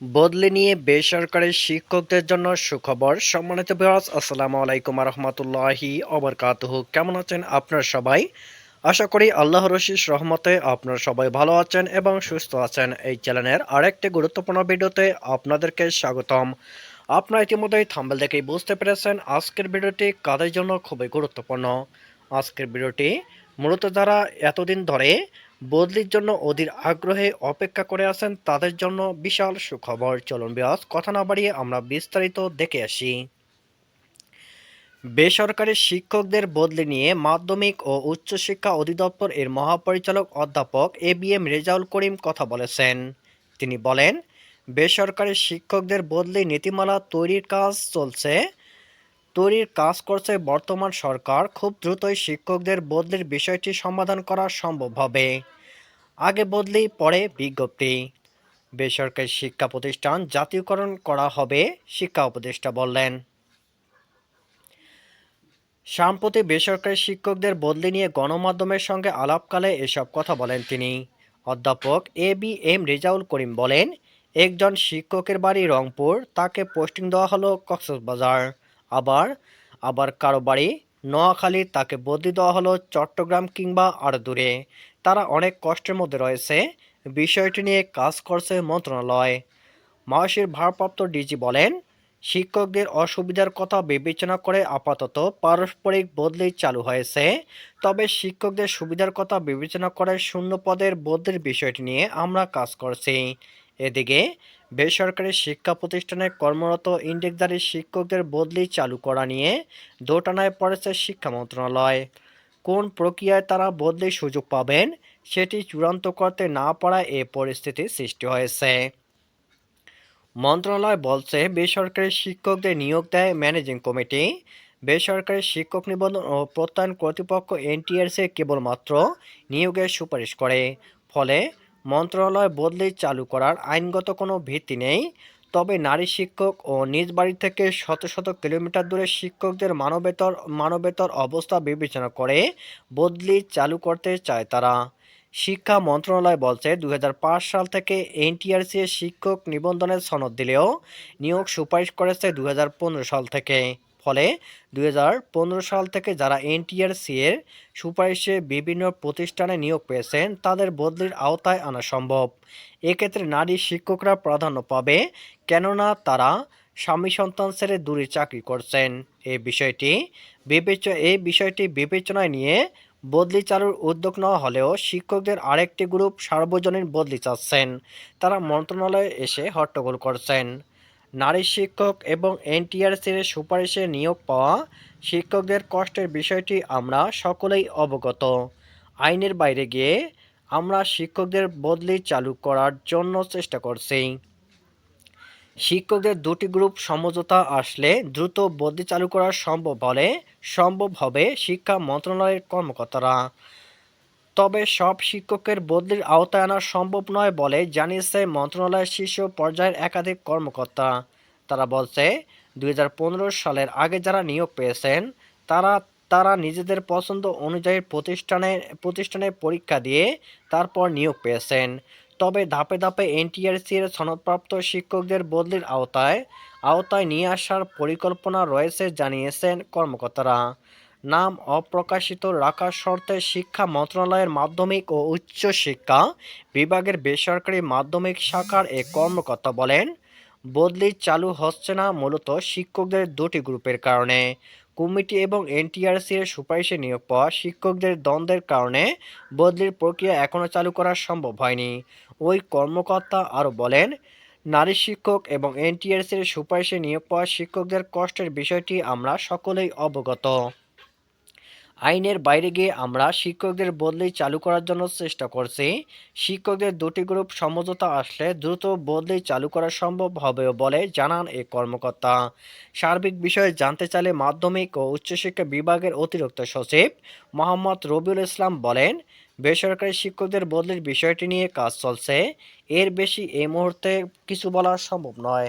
বদলি নিয়ে বেসরকারি শিক্ষকদের জন্য সুখবর। সম্মানিত বিরাজ আসসালামু আলাইকুম রহমতুল্লাহি অবরকাতুহ কেমন আছেন আপনার সবাই? আশা করি আল্লাহ রশিস রহমতে আপনারা সবাই ভালো আছেন এবং সুস্থ আছেন। এই চ্যানেলের আরেকটি গুরুত্বপূর্ণ ভিডিওতে আপনাদেরকে স্বাগতম। আপনারা ইতিমধ্যেই থাম্বেল দেখেই বুঝতে পেরেছেন আজকের ভিডিওটি কাদের জন্য খুবই গুরুত্বপূর্ণ। আজকের ভিডিওটি মূলত যারা এতদিন ধরে বদলির জন্য অধীর আগ্রহে অপেক্ষা করে আছেন তাদের জন্য বিশাল সুখবর। চলুন বিয়াস কথা না বাড়িয়ে আমরা বিস্তারিত দেখে আসি। বেসরকারি শিক্ষকদের বদলি নিয়ে মাধ্যমিক ও উচ্চশিক্ষা অধিদপ্তর এর মহাপরিচালক অধ্যাপক A B M Rezaul Karim কথা বলেছেন। তিনি বলেন, বেসরকারি শিক্ষকদের বদলি নীতিমালা তৈরির কাজ চলছে। তৈরির কাজ করছে বর্তমান সরকার। খুব দ্রুতই শিক্ষকদের বদলির বিষয়টি সমাধান করা সম্ভব হবে। আগে বদলি, পরে বিজ্ঞপ্তি। বেসরকারি শিক্ষা প্রতিষ্ঠান জাতীয়করণ করা হবে, শিক্ষা উপদেষ্টা বললেন। সাম্প্রতি বেসরকারি শিক্ষকদের বদলি নিয়ে গণমাধ্যমের সঙ্গে আলাপকালে এসব কথা বলেন তিনি। অধ্যাপক A B M Rezaul Karim বলেন, একজন শিক্ষকের বাড়ি রংপুর, তাকে পোস্টিং দেওয়া হলো কক্সবাজার। আবার আবার কারও বাড়ি নোয়াখালী, তাকে বদলি দেওয়া হলো চট্টগ্রাম কিংবা আরও দূরে তারা অনেক কষ্টের মধ্যে রয়েছে। বিষয়টি নিয়ে কাজ করছে মন্ত্রণালয়। মাসির ভারপ্রাপ্ত ডিজি বলেন, শিক্ষকদের অসুবিধার কথা বিবেচনা করে আপাতত পারস্পরিক বদলি চালু হয়েছে। তবে শিক্ষকদের সুবিধার কথা বিবেচনা করে শূন্য পদের বদলির বিষয়টি নিয়ে আমরা কাজ করছি। এদিকে, বেসরকারি শিক্ষা প্রতিষ্ঠানে কর্মরত ইন্ডেক্সধারী শিক্ষকদের বদলি চালু করা নিয়ে দোটানায় পড়েছে শিক্ষা মন্ত্রণালয়। কোন প্রক্রিয়ায় তারা বদলে সুযোগ পাবেন, সেটি চূড়ান্ত করতে না পারায় এ পরিস্থিতি সৃষ্টি হয়েছে। মন্ত্রণালয় বলছে, বেসরকারি শিক্ষকদের নিয়োগ দেয় ম্যানেজিং কমিটি। বেসরকারি শিক্ষক নিবন্ধন ও প্রত্যয়ন কর্তৃপক্ষ এনটিআরসি কেবলমাত্র নিয়োগের সুপারিশ করে। ফলে মন্ত্রণালয় বদলি চালু করার আইনগত কোনো ভিত্তি নেই। তবে নারী শিক্ষক ও নিজ বাড়ি থেকে শত শত কিলোমিটার দূরে শিক্ষকদের মানবেতর মানবেতর অবস্থা বিবেচনা করে বদলি চালু করতে চায় তারা। শিক্ষা মন্ত্রণালয় বলছে দু হাজার পাঁচ সাল থেকে এনটিআরসি শিক্ষক নিবন্ধনের সনদ দিলেও নিয়োগ সুপারিশ করেছে দু হাজার পনেরো সাল থেকে। ফলে দু হাজার পনেরো সাল থেকে যারা এনটিআরসি এর সুপারিশে বিভিন্ন প্রতিষ্ঠানে নিয়োগ পেয়েছেন, তাদের বদলির আওতায় আনা সম্ভব। এক্ষেত্রে নারী শিক্ষকরা প্রাধান্য পাবে কেননা তারা স্বামী সন্তান ছেড়ে দূরে চাকরি করছেন। এই বিষয়টি বিবেচ এই বিষয়টি বিবেচনায় নিয়ে বদলি চালুর উদ্যোগ নেওয়া হলেও শিক্ষকদের আরেকটি গ্রুপ সার্বজনীন বদলি চাচ্ছেন। তারা মন্ত্রণালয়ে এসে হট্টগোল করছেন। নারী শিক্ষক এবং এনটিআরসির সুপারিশে নিয়োগ পাওয়া শিক্ষকদের কষ্টের বিষয়টি আমরা সকলেই অবগত। আইনের বাইরে গিয়ে আমরা শিক্ষকদের বদলি চালু করার জন্য চেষ্টা করছি। শিক্ষকদের দুটি গ্রুপ সমঝোতা আসলে দ্রুত বদলি চালু করা সম্ভব হলে সম্ভব হবে শিক্ষা মন্ত্রণালয়ের কর্মকর্তারা। তবে সব শিক্ষকের বদলির আওতায় আনা সম্ভব নয় বলে জানিয়েছে মন্ত্রণালয়ের শীর্ষ পর্যায়ের একাধিক কর্মকর্তা। তারা বলছে দু হাজার পনেরো সালের আগে যারা নিয়োগ পেয়েছেন, তারা তারা নিজেদের পছন্দ অনুযায়ী প্রতিষ্ঠানে প্রতিষ্ঠানে পরীক্ষা দিয়ে তারপর নিয়োগ পেয়েছেন। তবে ধাপে ধাপে এনটিআরসি এর সনদপ্রাপ্ত শিক্ষকদের বদলির আওতায় আওতায় নিয়ে আসার পরিকল্পনা রয়েছে জানিয়েছেন কর্মকর্তারা। নাম অপ্রকাশিত রাখার শর্তে শিক্ষা মন্ত্রণালয়ের মাধ্যমিক ও উচ্চ শিক্ষা বিভাগের বেসরকারি মাধ্যমিক শাখার এক কর্মকর্তা বলেন, বদলি চালু হচ্ছে না মূলত শিক্ষকদের দুটি গ্রুপের কারণে। কমিটি এবং এনটিআরসি এর সুপারিশে নিয়োগ পাওয়া শিক্ষকদের দ্বন্দ্বের কারণে বদলির প্রক্রিয়া এখনও চালু করা সম্ভব হয়নি। ওই কর্মকর্তা আরও বলেন, নারী শিক্ষক এবং এনটিআরসি এর সুপারিশে নিয়োগ পাওয়া শিক্ষকদের কষ্টের বিষয়টি আমরা সকলেই অবগত। আইনের বাইরে গিয়ে আমরা শিক্ষকদের বদলি চালু করার জন্য চেষ্টা করছি। শিক্ষকদের দুটি গ্রুপ সমঝোতা আসলে দ্রুত বদলি চালু করা সম্ভব হবে বলে জানান এই কর্মকর্তা। সার্বিক বিষয়ে জানতে চাইলে মাধ্যমিক ও উচ্চশিক্ষা বিভাগের অতিরিক্ত সচিব মোহাম্মদ রবিউল ইসলাম বলেন, বেসরকারি শিক্ষকদের বদলির বিষয়টি নিয়ে কাজ চলছে। এর বেশি এই মুহূর্তে কিছু বলা সম্ভব নয়।